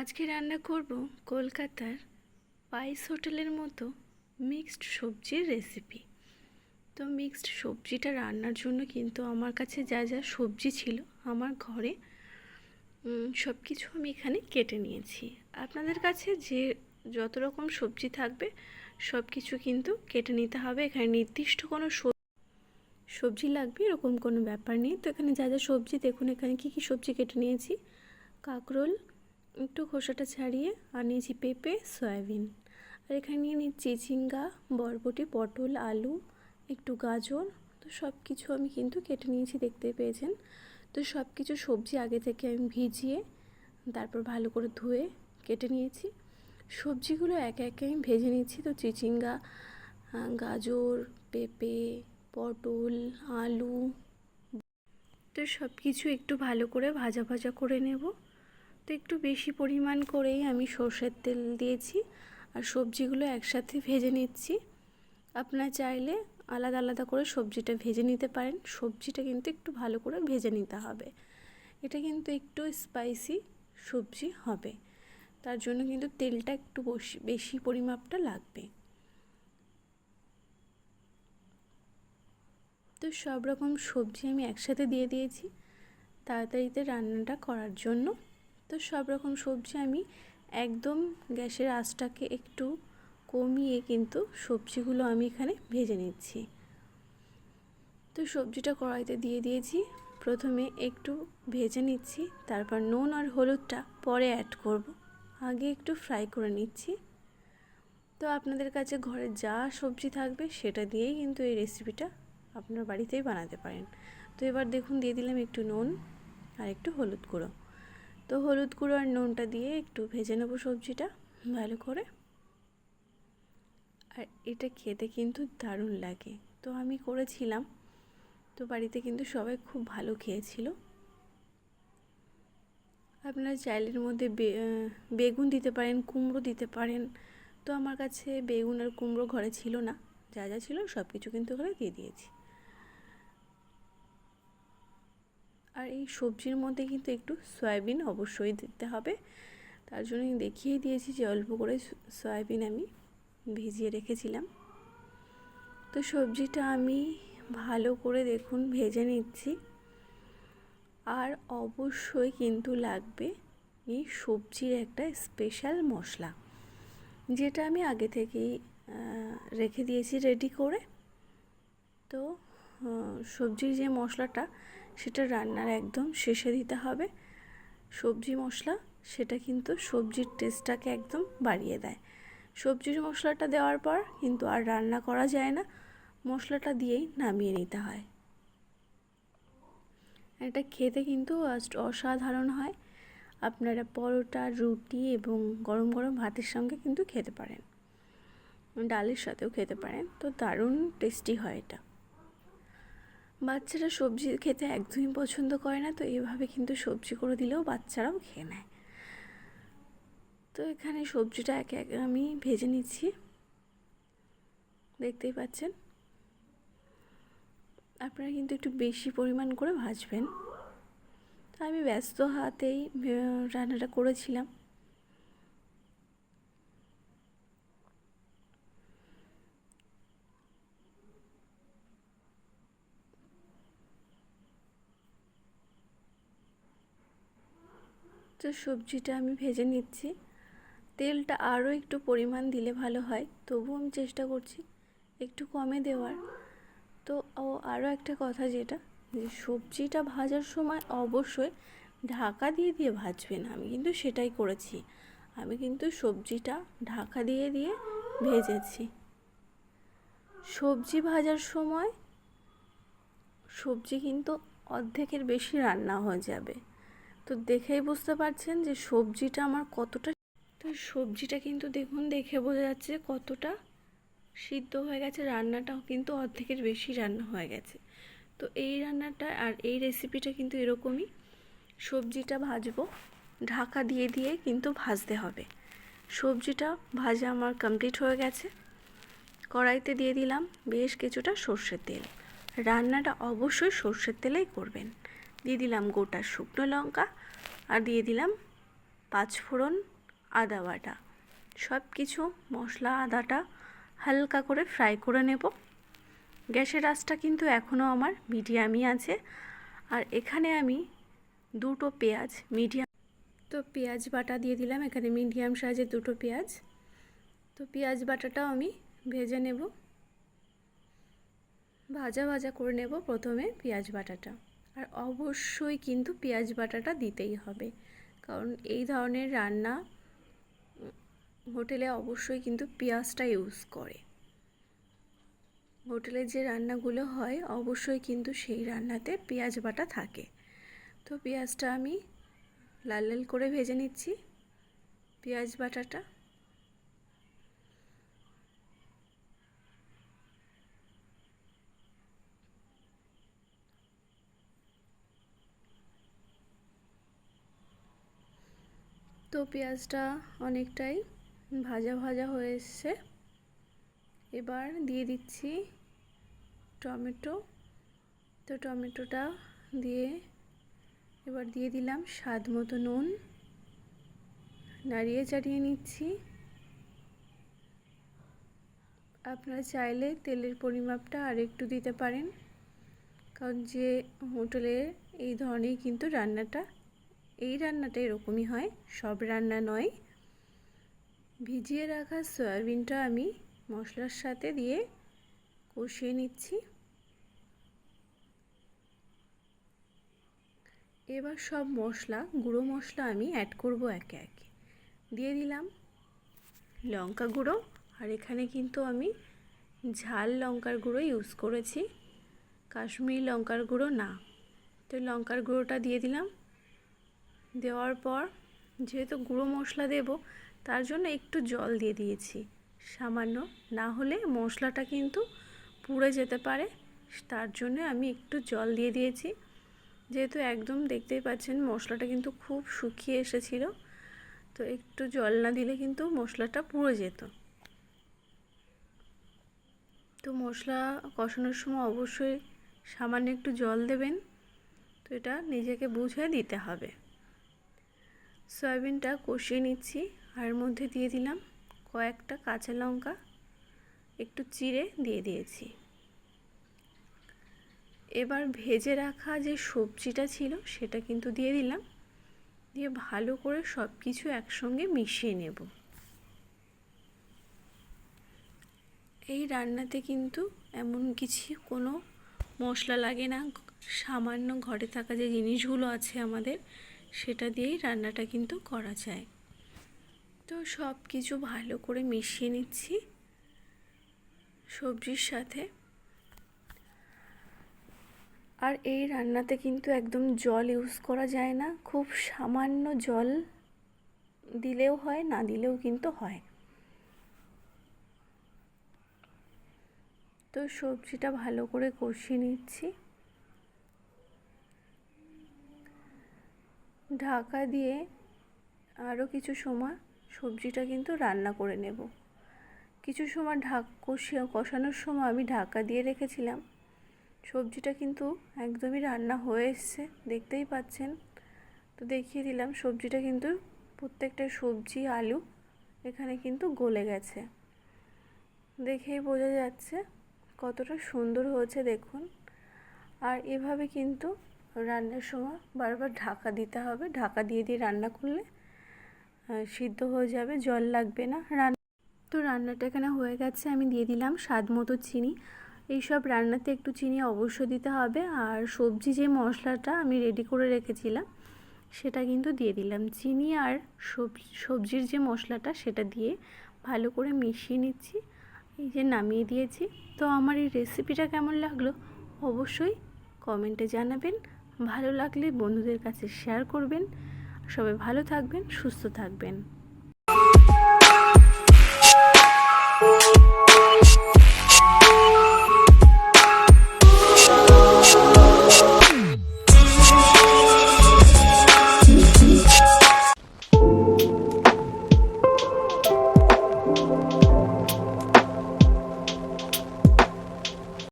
আজকে রান্না করব কলকাতার পাইস হোটেলের মতো মিক্সড সবজির রেসিপি। তো মিক্সড সবজিটা রান্নার জন্য কিন্তু আমার কাছে যা যা সবজি ছিল আমার ঘরে সব কিছু আমি এখানে কেটে নিয়েছি। আপনাদের কাছে যে যত রকম সবজি থাকবে সব কিছু কিন্তু কেটে নিতে হবে। এখানে নির্দিষ্ট কোনো সবজি লাগবে, এরকম কোনো ব্যাপার নেই। তো এখানে যা যা সবজি, দেখুন এখানে কী কী সবজি কেটে নিয়েছি। কাঁকরোল একটু খোসাটা ছাড়িয়ে আর নিয়েছি পেঁপে, সয়াবিন। আর এখানে নিয়ে নিচ্ছি ঝিঙ্গা, বরবটি, পটল, আলু, একটু গাজর। তো সব কিছু আমি কিন্তু কেটে নিয়েছি, দেখতে পেয়েছেন। তো সব কিছু সবজি আগে থেকে আমি ভিজিয়ে তারপর ভালো করে ধুয়ে কেটে নিয়েছি। সবজিগুলো একে একে আমি ভেজে নিচ্ছি। তো চিচিঙ্গা গাজর, পেঁপে, পটল, আলু। তো সব কিছু একটু ভালো করে ভাজা ভাজা করে নেব। তো একটু বেশি পরিমাণ করেই আমি সর্ষের তেল দিয়েছি আর সবজিগুলো একসাথে ভেজে নিচ্ছি। আপনার চাইলে আলাদা আলাদা করে সবজিটা ভেজে নিতে পারেন। সবজিটা কিন্তু একটু ভালো করে ভেজে নিতে হবে। এটা কিন্তু একটু স্পাইসি সবজি হবে। তার জন্য কিন্তু তেলটা একটু বেশি পরিমাপটা লাগবে। তো সব রকম সবজি আমি একসাথে দিয়ে দিয়েছি। তাড়াতাড়িতে রান্নাটা করার জন্য তো সব রকম সবজি আমি একদম গ্যাসের আঁচটাকে একটু কমিয়ে কিন্তু সবজিগুলো আমি এখানে ভেজে নিচ্ছি। তো সবজিটা কড়াইতে দিয়ে দিয়েছি। প্রথমে একটু ভেজে নিচ্ছি, তারপর নুন আর হলুদটা পরে অ্যাড করব। আগে একটু ফ্রাই করে নিচ্ছি। তো আপনাদের কাছে ঘরে যা সবজি থাকবে সেটা দিয়েই কিন্তু এই রেসিপিটা আপনার বাড়িতেই বানাতে পারেন। তো এবার দেখুন, দিয়ে দিলাম একটু নুন আর একটু হলুদ গুঁড়ো। তো হলুদ গুঁড়ো আর নুনটা দিয়ে একটু ভেজে নেব সবজিটা ভালো করে। আর এটা খেতে কিন্তু দারুণ লাগে। তো আমি করেছিলাম। তো বাড়িতে কিন্তু সবাই খুব ভালো খেয়েছিল। আপনারা চাইলের মধ্যে বেগুন দিতে পারেন, কুমড়ো দিতে পারেন। তো আমার কাছে বেগুন আর কুমড়ো ঘরে ছিল না। যা যা ছিল সব কিছু কিন্তু ওখানে দিয়ে দিয়েছি। আর এই সবজির মধ্যে কিন্তু একটু সয়াবিন অবশ্যই দিতে হবে। তার জন্য দেখিয়ে দিয়েছি যে অল্প করে সয়াবিন আমি ভিজিয়ে রেখেছিলাম। তো সবজিটা আমি ভালো করে দেখুন ভেজে নিচ্ছি। আর অবশ্যই কিন্তু লাগবে এই সবজির একটা স্পেশাল মশলা, যেটা আমি আগে থেকেই রেখে দিয়েছি রেডি করে। তো সবজির যে মশলাটা সেটা রান্নার একদম শেষে দিতে হবে। সবজি মশলা, সেটা কিন্তু সবজির টেস্টটাকে একদম বাড়িয়ে দেয়। সবজির মশলাটা দেওয়ার পর কিন্তু আর রান্না করা যায় না। মশলাটা দিয়েই নামিয়ে নিতে হয়। এটা খেতে কিন্তু অসাধারণ হয়। আপনারা পরোটা, রুটি এবং গরম গরম ভাতের সঙ্গে কিন্তু খেতে পারেন। ডালের সাথেও খেতে পারেন। তো দারুণ টেস্টি হয় এটা। বাচ্চারা সবজি খেতে একদমই পছন্দ করে না, তো এভাবে কিন্তু সবজি করে দিলেও বাচ্চারাও খেয়ে নেয়। তো এখানে সবজিটা এক এক আমি ভেজে নিচ্ছি। দেখতেই পাচ্ছেন? আপনারা কিন্তু একটু বেশি পরিমাণ করে ভাজবেন। তো আমি ব্যস্ত হাতেই রান্নাটা করেছিলাম। তো সবজিটা আমি ভেজে নিচ্ছি। তেলটা আরও একটু পরিমাণ দিলে ভালো হয় তবু আমি চেষ্টা করছি একটু কমে দেওয়ার। তো ও আরও একটা কথা যেটা, যে সবজিটা ভাজার সময় অবশ্যই ঢাকা দিয়ে দিয়ে ভাজবেন, আমি কিন্তু সেটাই করেছি। আমি কিন্তু সবজিটা ঢাকা দিয়ে দিয়ে ভেজেছি। সবজি ভাজার সময় সবজি কিন্তু অর্ধেকের বেশি রান্না হয়ে যাবে। তো দেখেই বুঝতে পারছেন যে সবজিটা আমার কতটা তো সবজিটা কিন্তু দেখুন, দেখে বোঝা যাচ্ছে কতটা সিদ্ধ হয়ে গেছে। রান্নাটাও কিন্তু অর্ধেকের বেশি রান্না হয়ে গেছে। তো এই রান্নাটা আর এই রেসিপিটা কিন্তু এরকমই। সবজিটা ভাজবো, ঢাকা দিয়ে দিয়ে কিন্তু ভাজতে হবে। সবজিটা ভাজা আমার কমপ্লিট হয়ে গেছে। কড়াইতে দিয়ে দিলাম বেশ কিছুটা সর্ষের তেল। রান্নাটা অবশ্যই সর্ষের তেলেই করবেন। দিয়ে দিলাম গোটা শুকনো লঙ্কা আর দিয়ে দিলাম পাঁচফোড়ন আদা বাটা। সব কিছু মশলা আদাটা হালকা করে ফ্রাই করে নেব। গ্যাসের আঁচটা কিন্তু এখনও আমার মিডিয়ামই আছে। আর এখানে আমি দুটো পেঁয়াজ মিডিয়াম তো পেঁয়াজ বাটা দিয়ে দিলাম, এখানে মিডিয়াম সাইজের দুটো পেঁয়াজ। তো পেঁয়াজ বাটাটাও আমি ভেজে নেব। ভাজা ভাজা করে নেব প্রথমে পেঁয়াজ বাটাটা। আর অবশ্যই কিন্তু পেঁয়াজ বাটাটা দিতেই হবে। কারণ এই ধরনের রান্না হোটেলে অবশ্যই কিন্তু পেঁয়াজটা ইউজ করে। হোটেলে যে রান্নাগুলো হয়, অবশ্যই কিন্তু সেই রান্নাতে পেঁয়াজ বাটা থাকে। তো পেঁয়াজটা আমি লাল লাল করে ভেজে নিচ্ছি। পেঁয়াজ বাটাটা তো পেঁয়াজটা অনেকটাই ভাজা ভাজা হয়ে এসছে। এবার দিয়ে দিচ্ছি টমেটো। তো টমেটোটা দিয়ে এবার দিয়ে দিলাম স্বাদ মতো নুন। নাড়িয়ে চাড়িয়ে নিচ্ছি। আপনারা চাইলে তেলের পরিমাপটা আর একটু দিতে পারেন। কারণ যে হোটেলে এই ধরনের কিন্তু রান্নাটা এই রান্নাটা এরকমই হয়, সব রান্না নয়। ভিজিয়ে রাখা সয়াবিনটা আমি মশলার সাথে দিয়ে কষিয়ে নিচ্ছি। এবার সব মশলা, গুঁড়ো মশলা আমি অ্যাড করব একে একে। দিয়ে দিলাম লঙ্কা গুঁড়ো, আর এখানে কিন্তু আমি ঝাল লঙ্কার গুঁড়ো ইউজ করেছি। কাশ্মীরি লঙ্কার গুঁড়ো না। তো লঙ্কার গুঁড়োটা দিয়ে দিলাম। দেওয়ার পর যেহেতু গুঁড়ো মশলা দেব, তার জন্য একটু জল দিয়ে দিয়েছি। সামান্য না হলে মশলাটা কিন্তু পুড়ে যেতে পারে, তার জন্য আমি একটু জল দিয়ে দিয়েছি। যেহেতু একদম দেখতেই পাচ্ছেন মশলাটা কিন্তু খুব শুকিয়ে এসেছিল, তো একটু জল না দিলে কিন্তু মশলাটা পুড়ে যেত। তো মশলা কষানোর সময় অবশ্যই সামান্য একটু জল দেবেন, তো এটা নিজেকে বুঝে দিতে হবে। সয়াবিনটা কষিয়ে নিচ্ছি, আর মধ্যে দিয়ে দিলাম কয়েকটা কাঁচা লঙ্কা, একটু চিড়ে দিয়ে দিয়েছি। এবার ভেজে রাখা যে সবজিটা ছিল সেটা কিন্তু দিয়ে দিলাম, দিয়ে ভালো করে সব কিছু একসঙ্গে মিশিয়ে নেব। এই রান্নাতে কিন্তু এমন কিছু কোনো মশলা লাগে না, সামান্য ঘরে থাকা যে জিনিসগুলো আছে আমাদের সেটা দিয়েই রান্নাটা কিন্তু করা যায়। তো সব কিছু ভালো করে মিশিয়ে নিচ্ছি সবজির সাথে। আর এই রান্নাতে কিন্তু একদম জল ইউজ করা যায় না, খুব সামান্য জল দিলেও হয়, না দিলেও কিন্তু হয়। তো সবজিটা ভালো করে কষিয়ে নিচ্ছি। ঢাকা দিয়ে আরও কিছু সময় সবজিটা কিন্তু রান্না করে নেব। কিছু সময় ঢাক কষিয়ে, কষানোর সময় আমি ঢাকা দিয়ে রেখেছিলাম। সবজিটা কিন্তু একদমই রান্না হয়ে এসছে, দেখতেই পাচ্ছেন। তো দেখিয়ে দিলাম, সবজিটা কিন্তু প্রত্যেকটা সবজি, আলু এখানে কিন্তু গলে গেছে। দেখেই বোঝা যাচ্ছে কতটা সুন্দর হয়েছে, দেখুন। আর এভাবে কিন্তু রান্নার সময় বারবার ঢাকা দিতে হবে। ঢাকা দিয়ে দিয়ে রান্না করলে সিদ্ধ হয়ে যাবে, জল লাগবে না। রান্না তো রান্নাটা এখানে হয়ে গেছে, আমি দিয়ে দিলাম স্বাদ মতো চিনি। এইসব রান্নাতে একটু চিনি অবশ্যই দিতে হবে। আর সবজি যে মশলাটা আমি রেডি করে রেখেছিলাম, সেটা কিন্তু দিয়ে দিলাম। চিনি আর সবজির যে মশলাটা, সেটা দিয়ে ভালো করে মিশিয়ে নিচ্ছি। এই যে নামিয়ে দিয়েছি। তো আমার এই রেসিপিটা কেমন লাগল? অবশ্যই কমেন্টে জানাবেন। ভালো লাগলে বন্ধুদের কাছে শেয়ার করবেন। সবাই ভালো থাকবেন সুস্থ থাকবেন।